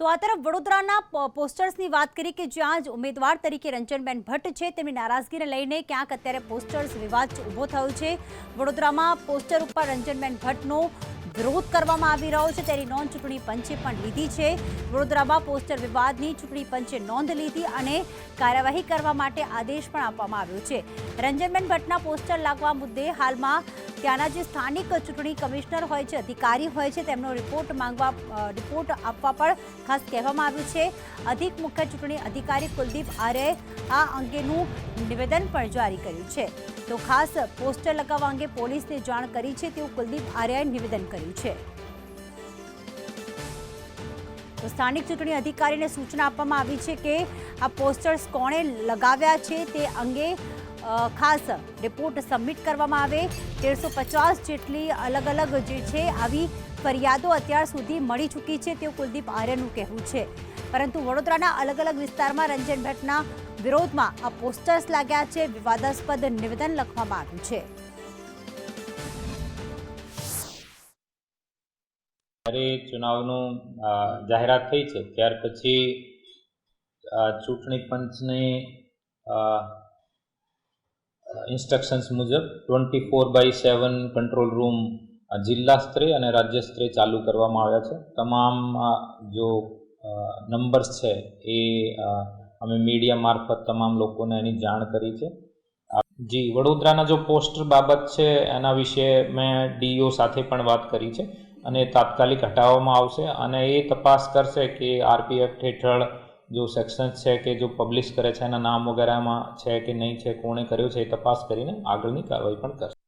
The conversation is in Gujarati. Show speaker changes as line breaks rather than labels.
તો આ તરફ વડોદરાના પોસ્ટર્સની વાત કરી કે જ્યાં જ ઉમેદવાર તરીકે રંજનબેન ભટ્ટ છે, તેમની નારાજગીને લઈને ક્યાંક અત્યારે પોસ્ટર્સ વિવાદ ઊભો થયો છે. વડોદરામાં પોસ્ટર ઉપર રંજનબેન ભટ્ટનો વિરોધ કરવામાં આવી રહ્યો છે. તેની નોંધ ચૂંટણી પંચે પણ લીધી છે. વડોદરામાં પોસ્ટર વિવાદની ચૂંટણી પંચે નોંધ લીધી અને કાર્યવાહી કરવા માટે આદેશ પણ આપવામાં આવ્યો છે. રંજનબેન ભટ્ટના પોસ્ટર લાગવા મુદ્દે હાલમાં ત્યાંના જે સ્થાનિક ચૂંટણી કમિશનર હોય છે, અધિકારી હોય છે, તેમનો રિપોર્ટ માંગવા રિપોર્ટ આપવા પણ ખાસ કહેવામાં આવ્યું છે. અધિક મુખ્ય ચૂંટણી અધિકારી કુલદીપ આર્યે આ અંગેનું નિવેદન પણ જારી કર્યું છે. તો ખાસ પોસ્ટર લગાવવા અંગે પોલીસને જાણ કરી છે તેવું કુલદીપ આર્યાએ નિવેદન કર્યું છે. તો સ્થાનિક ચૂંટણી અધિકારીને સૂચના આપવામાં આવી છે કે આ પોસ્ટર્સ કોણે લગાવ્યા છે તે અંગે ખાસ રિપોર્ટ સબમિટ કરવામાં આવે. તેરસો પચાસ જેટલી અલગ અલગ જે છે આવી ફરિયાદો અત્યાર સુધી મળી ચૂકી છે તેવું કુલદીપ આર્યનું કહેવું છે. પરંતુ વડોદરાના અલગ અલગ વિસ્તારમાં રંજન ભટ્ટના વિરોધમાં આ પોસ્ટર્સ લાગ્યા છે. વિવાદાસ્પદ નિવેદન લખવામાં આવ્યું છે.
જ્યારે ચુનાવનું જાહેરાત થઈ છે, ત્યાર પછી ચૂંટણી પંચની ઇન્સ્ટ્રક્શન્સ મુજબ twenty four by seven control room જિલ્લા સ્તરે અને રાજ્ય સ્તરે ચાલુ કરવામાં આવ્યા છે. તમામ જો નંબર્સ છે એ અમે મીડિયા મારફત તમામ લોકોને એની જાણ કરી છે. જી, વડોદરાના જો પોસ્ટર બાબત છે એના વિશે મેં ડીઓ સાથે પણ વાત કરી છે. અને તાત્કાલિક હટાવવામાં આવશે અને એ તપાસ કરશે કે આરપીએફ હેઠળ જો સેક્શન્સ છે કે જો પબ્લિશ કરે છે, એના નામ વગેરેમાં છે કે નહીં છે, કોણે કર્યું છે એ તપાસ કરીને આગળની કાર્યવાહી પણ કરશે.